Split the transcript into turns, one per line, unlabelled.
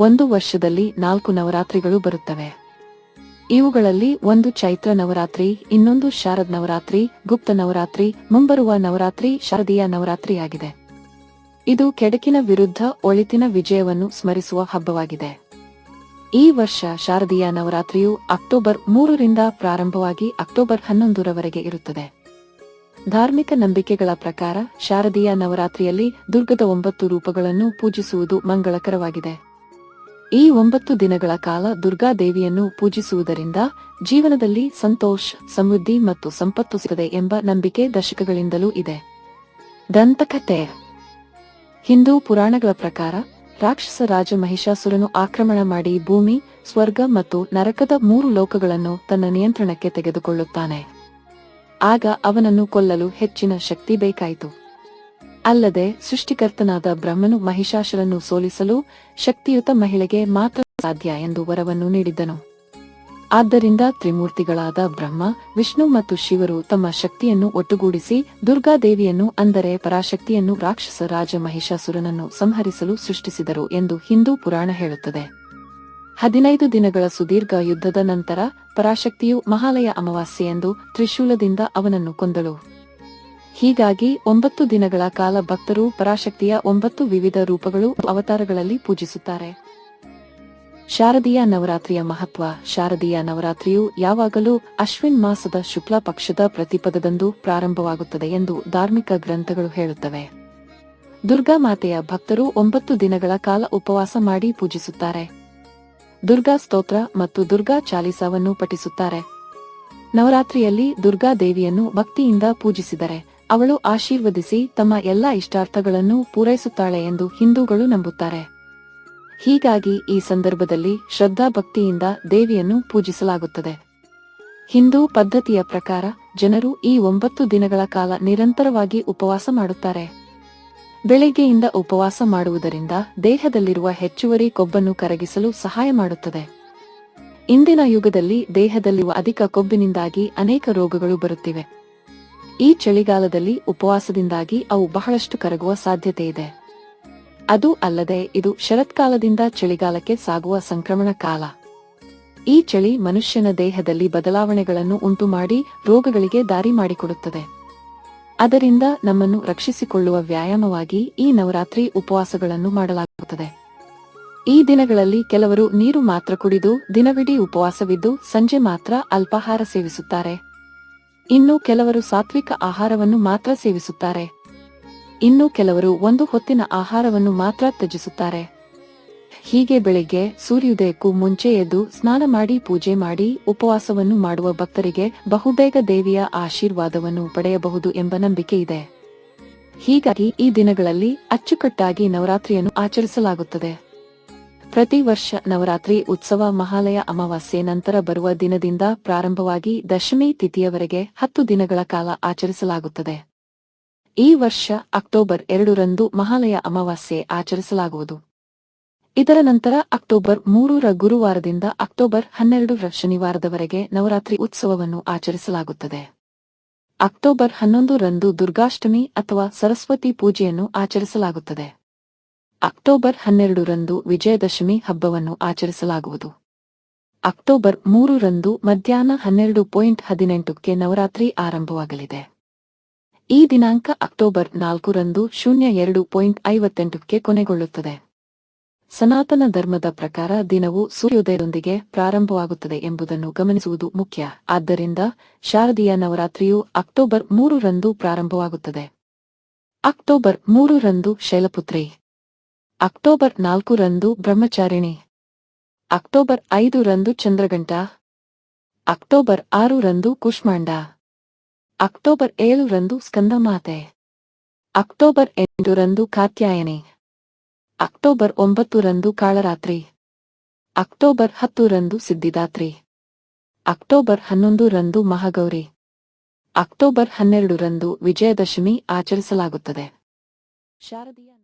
ಒಂದು ವರ್ಷದಲ್ಲಿ ನಾಲ್ಕು ನವರಾತ್ರಿಗಳು ಬರುತ್ತವೆ. ಇವುಗಳಲ್ಲಿ ಒಂದು ಚೈತ್ರ ನವರಾತ್ರಿ, ಇನ್ನೊಂದು ಶಾರದ್ ನವರಾತ್ರಿ, ಗುಪ್ತ ನವರಾತ್ರಿ, ಮುಂಬರುವ ನವರಾತ್ರಿ, ಶಾರದೀಯ ನವರಾತ್ರಿಯಾಗಿದೆ ಇದು ಕೆಡಕಿನ ವಿರುದ್ಧ ಒಳಿತಿನ ವಿಜಯವನ್ನು ಸ್ಮರಿಸುವ ಹಬ್ಬವಾಗಿದೆ. ಈ ವರ್ಷ ಶಾರದೀಯ ನವರಾತ್ರಿಯು ಅಕ್ಟೋಬರ್ ಮೂರರಿಂದ ಪ್ರಾರಂಭವಾಗಿ ಅಕ್ಟೋಬರ್ ಹನ್ನೊಂದರವರೆಗೆ ಇರುತ್ತದೆ. ಧಾರ್ಮಿಕ ನಂಬಿಕೆಗಳ ಪ್ರಕಾರ ಶಾರದೀಯ ನವರಾತ್ರಿಯಲ್ಲಿ ದುರ್ಗದ ಒಂಬತ್ತು ರೂಪಗಳನ್ನು ಪೂಜಿಸುವುದು ಮಂಗಳಕರವಾಗಿದೆ. ಈ ಒಂಬತ್ತು ದಿನಗಳ ಕಾಲ ದುರ್ಗಾದೇವಿಯನ್ನು ಪೂಜಿಸುವುದರಿಂದ ಜೀವನದಲ್ಲಿ ಸಂತೋಷ, ಸಮೃದ್ಧಿ ಮತ್ತು ಸಂಪತ್ತು ಸಿಗದೆ ಎಂಬ ನಂಬಿಕೆ ದಶಕಗಳಿಂದಲೂ ಇದೆ. ದಂತಕಥೆ. ಹಿಂದೂ ಪುರಾಣಗಳ ಪ್ರಕಾರ ರಾಕ್ಷಸ ರಾಜ ಮಹಿಷಾಸುರನು ಆಕ್ರಮಣ ಮಾಡಿ ಭೂಮಿ, ಸ್ವರ್ಗ ಮತ್ತು ನರಕದ ಮೂರು ಲೋಕಗಳನ್ನು ತನ್ನ ನಿಯಂತ್ರಣಕ್ಕೆ ತೆಗೆದುಕೊಳ್ಳುತ್ತಾನೆ. ಆಗ ಅವನನ್ನು ಕೊಲ್ಲಲು ಹೆಚ್ಚಿನ ಶಕ್ತಿ ಬೇಕಾಯಿತು. ಅಲ್ಲದೆ ಸೃಷ್ಟಿಕರ್ತನಾದ ಬ್ರಹ್ಮನು ಮಹಿಷಾಸುರನ್ನು ಸೋಲಿಸಲು ಶಕ್ತಿಯುತ ಮಹಿಳೆಗೆ ಮಾತ್ರ ಸಾಧ್ಯ ಎಂದು ವರವನ್ನು ನೀಡಿದ್ದನು. ಆದ್ದರಿಂದ ತ್ರಿಮೂರ್ತಿಗಳಾದ ಬ್ರಹ್ಮ, ವಿಷ್ಣು ಮತ್ತು ಶಿವರು ತಮ್ಮ ಶಕ್ತಿಯನ್ನು ಒಟ್ಟುಗೂಡಿಸಿ ದುರ್ಗಾದೇವಿಯನ್ನು ಅಂದರೆ ಪರಾಶಕ್ತಿಯನ್ನು ರಾಕ್ಷಸ ರಾಜ ಮಹಿಷಾಸುರನನ್ನು ಸಂಹರಿಸಲು ಸೃಷ್ಟಿಸಿದರು ಎಂದು ಹಿಂದೂ ಪುರಾಣ ಹೇಳುತ್ತದೆ. ಹದಿನೈದು ದಿನಗಳ ಸುದೀರ್ಘ ಯುದ್ಧದ ನಂತರ ಪರಾಶಕ್ತಿಯು ಮಹಾಲಯ ಅಮಾವಾಸ್ಯೆ ಎಂದು ತ್ರಿಶೂಲದಿಂದ ಅವನನ್ನು ಕೊಂದಳು. ಹೀಗಾಗಿ ಒಂಬತ್ತು ದಿನಗಳ ಕಾಲ ಭಕ್ತರು ಪರಾಶಕ್ತಿಯ ಒಂಬತ್ತು ವಿವಿಧ ರೂಪಗಳು ಅವತಾರಗಳಲ್ಲಿ ಪೂಜಿಸುತ್ತಾರೆ. ಶಾರದೀಯ ನವರಾತ್ರಿಯ ಮಹತ್ವ. ಶಾರದೀಯ ನವರಾತ್ರಿಯು ಯಾವಾಗಲೂ ಅಶ್ವಿನ್ ಮಾಸದ ಶುಕ್ಲ ಪಕ್ಷದ ಪ್ರತಿಪದದಂದು ಪ್ರಾರಂಭವಾಗುತ್ತದೆ ಎಂದು ಧಾರ್ಮಿಕ ಗ್ರಂಥಗಳು ಹೇಳುತ್ತವೆ. ದುರ್ಗಾ ಮಾತೆಯ ಭಕ್ತರು ಒಂಬತ್ತು ದಿನಗಳ ಕಾಲ ಉಪವಾಸ ಮಾಡಿ ಪೂಜಿಸುತ್ತಾರೆ. ದುರ್ಗಾ ಸ್ತೋತ್ರ ಮತ್ತು ದುರ್ಗಾ ಚಾಲಿಸಾವನ್ನು ಪಠಿಸುತ್ತಾರೆ. ನವರಾತ್ರಿಯಲ್ಲಿ ದುರ್ಗಾ ದೇವಿಯನ್ನು ಭಕ್ತಿಯಿಂದ ಪೂಜಿಸಿದರೆ ಅವಳು ಆಶೀರ್ವದಿಸಿ ತಮ್ಮ ಎಲ್ಲ ಇಷ್ಟಾರ್ಥಗಳನ್ನು ಪೂರೈಸುತ್ತಾಳೆ ಎಂದು ಹಿಂದೂಗಳು ನಂಬುತ್ತಾರೆ. ಹೀಗಾಗಿ ಈ ಸಂದರ್ಭದಲ್ಲಿ ಶ್ರದ್ಧಾ ಭಕ್ತಿಯಿಂದ ದೇವಿಯನ್ನು ಪೂಜಿಸಲಾಗುತ್ತದೆ. ಹಿಂದೂ ಪದ್ಧತಿಯ ಪ್ರಕಾರ ಜನರು ಈ ಒಂಬತ್ತು ದಿನಗಳ ಕಾಲ ನಿರಂತರವಾಗಿ ಉಪವಾಸ ಮಾಡುತ್ತಾರೆ. ಬೆಳಿಗ್ಗೆಯಿಂದ ಉಪವಾಸ ಮಾಡುವುದರಿಂದ ದೇಹದಲ್ಲಿರುವ ಹೆಚ್ಚುವರಿ ಕೊಬ್ಬನ್ನು ಕರಗಿಸಲು ಸಹಾಯ ಮಾಡುತ್ತದೆ. ಇಂದಿನ ಯುಗದಲ್ಲಿ ದೇಹದಲ್ಲಿರುವ ಅಧಿಕ ಕೊಬ್ಬಿನಿಂದಾಗಿ ಅನೇಕ ರೋಗಗಳು ಬರುತ್ತಿವೆ. ಈ ಚಳಿಗಾಲದಲ್ಲಿ ಉಪವಾಸದಿಂದಾಗಿ ಅವು ಬಹಳಷ್ಟು ಕರಗುವ ಸಾಧ್ಯತೆ ಇದೆ. ಅದು ಅಲ್ಲದೆ ಇದು ಶರತ್ಕಾಲದಿಂದ ಚಳಿಗಾಲಕ್ಕೆ ಸಾಗುವ ಸಂಕ್ರಮಣ ಕಾಲ. ಈ ಚಳಿ ಮನುಷ್ಯನ ದೇಹದಲ್ಲಿ ಬದಲಾವಣೆಗಳನ್ನು ಉಂಟುಮಾಡಿ ರೋಗಗಳಿಗೆ ದಾರಿ ಮಾಡಿಕೊಡುತ್ತದೆ. ಅದರಿಂದ ನಮ್ಮನ್ನು ರಕ್ಷಿಸಿಕೊಳ್ಳುವ ವ್ಯಾಯಾಮವಾಗಿ ಈ ನವರಾತ್ರಿ ಉಪವಾಸಗಳನ್ನು ಮಾಡಲಾಗುತ್ತದೆ. ಈ ದಿನಗಳಲ್ಲಿ ಕೆಲವರು ನೀರು ಮಾತ್ರ ಕುಡಿದು ದಿನವಿಡೀ ಉಪವಾಸವಿದ್ದು ಸಂಜೆ ಮಾತ್ರ ಅಲ್ಪಾಹಾರ ಸೇವಿಸುತ್ತಾರೆ. ಇನ್ನು ಕೆಲವರು ಸಾತ್ವಿಕ ಆಹಾರವನ್ನು ಮಾತ್ರ ಸೇವಿಸುತ್ತಾರೆ. ಇನ್ನು ಕೆಲವರು ಒಂದು ಹೊತ್ತಿನ ಆಹಾರವನ್ನು ಮಾತ್ರ ತ್ಯಜಿಸುತ್ತಾರೆ. ಹೀಗೆ ಬೆಳಿಗ್ಗೆ ಸೂರ್ಯೋದಯಕ್ಕೂ ಮುಂಚೆ ಎದ್ದು ಸ್ನಾನ ಮಾಡಿ ಪೂಜೆ ಮಾಡಿ ಉಪವಾಸವನ್ನು ಮಾಡುವ ಭಕ್ತರಿಗೆ ಬಹುಬೇಗ ದೇವಿಯ ಆಶೀರ್ವಾದವನ್ನು ಪಡೆಯಬಹುದು ಎಂಬ ನಂಬಿಕೆ ಇದೆ. ಹೀಗಾಗಿ ಈ ದಿನಗಳಲ್ಲಿ ಅಚ್ಚುಕಟ್ಟಾಗಿ ನವರಾತ್ರಿಯನ್ನು ಆಚರಿಸಲಾಗುತ್ತದೆ. ಪ್ರತಿ ವರ್ಷ ನವರಾತ್ರಿ ಉತ್ಸವ ಮಹಾಲಯ ಅಮಾವಾಸ್ಯೆ ನಂತರ ಬರುವ ದಿನದಿಂದ ಪ್ರಾರಂಭವಾಗಿ ದಶಮಿ ತಿಥಿಯವರೆಗೆ ಹತ್ತು ದಿನಗಳ ಕಾಲ ಆಚರಿಸಲಾಗುತ್ತದೆ. ಈ ವರ್ಷ ಅಕ್ಟೋಬರ್ ಎರಡರಂದು ಮಹಾಲಯ ಅಮಾವಾಸ್ಯೆ ಆಚರಿಸಲಾಗುವುದು. ಇದರ ನಂತರ ಅಕ್ಟೋಬರ್ ಮೂರರ ಗುರುವಾರದಿಂದ ಅಕ್ಟೋಬರ್ ಹನ್ನೆರಡರ ಶನಿವಾರದವರೆಗೆ ನವರಾತ್ರಿ ಉತ್ಸವವನ್ನು ಆಚರಿಸಲಾಗುತ್ತದೆ. ಅಕ್ಟೋಬರ್ ಹನ್ನೊಂದು ರಂದು ದುರ್ಗಾಷ್ಟಮಿ ಅಥವಾ ಸರಸ್ವತಿ ಪೂಜೆಯನ್ನು ಆಚರಿಸಲಾಗುತ್ತದೆ. ಅಕ್ಟೋಬರ್ ಹನ್ನೆರಡು ರಂದು ವಿಜಯದಶಮಿ ಹಬ್ಬವನ್ನು ಆಚರಿಸಲಾಗುವುದು. ಅಕ್ಟೋಬರ್ ಮೂರರಂದು ಮಧ್ಯಾಹ್ನ ಹನ್ನೆರಡು ಪಾಯಿಂಟ್ ಹದಿನೆಂಟಕ್ಕೆ ನವರಾತ್ರಿ ಆರಂಭವಾಗಲಿದೆ. ಈ ದಿನಾಂಕ ಅಕ್ಟೋಬರ್ ನಾಲ್ಕರಂದು ಶೂನ್ಯ ಎರಡು ಪಾಯಿಂಟ್ ಐವತ್ತೆಂಟಕ್ಕೆ ಕೊನೆಗೊಳ್ಳುತ್ತದೆ. ಸನಾತನ ಧರ್ಮದ ಪ್ರಕಾರ ದಿನವು ಸೂರ್ಯೋದಯದೊಂದಿಗೆ ಪ್ರಾರಂಭವಾಗುತ್ತದೆ ಎಂಬುದನ್ನು ಗಮನಿಸುವುದು ಮುಖ್ಯ. ಆದ್ದರಿಂದ ಶಾರದೀಯ ನವರಾತ್ರಿಯು ಅಕ್ಟೋಬರ್ ಮೂರರಂದು ಪ್ರಾರಂಭವಾಗುತ್ತದೆ. ಅಕ್ಟೋಬರ್ ಮೂರರಂದು ಶೈಲಪುತ್ರಿ. ಅಕ್ಟೋಬರ್ ನಾಲ್ಕು ರಂದು ಬ್ರಹ್ಮಚಾರಿಣಿ. ಅಕ್ಟೋಬರ್ ಐದು ರಂದು ಚಂದ್ರಗಂಟ ಅಕ್ಟೋಬರ್ ಆರು ರಂದು ಕುಷ್ಮಾಂಡ. ಅಕ್ಟೋಬರ್ ಏಳು ರಂದು ಸ್ಕಂದಮಾತೆ. ಅಕ್ಟೋಬರ್ ಎಂಟು ರಂದು ಕಾತ್ಯಾಯನಿ. ಅಕ್ಟೋಬರ್ ಒಂಬತ್ತು ರಂದು ಕಾಳರಾತ್ರಿ. ಅಕ್ಟೋಬರ್ ಹತ್ತು ರಂದು ಸಿದ್ಧಿದಾತ್ರಿ. ಅಕ್ಟೋಬರ್ ಹನ್ನೊಂದು ರಂದು ಮಹಾಗೌರಿ. ಅಕ್ಟೋಬರ್ ಹನ್ನೆರಡು ರಂದು ವಿಜಯದಶಮಿ ಆಚರಿಸಲಾಗುತ್ತದೆ. ಶಾರದೀಯ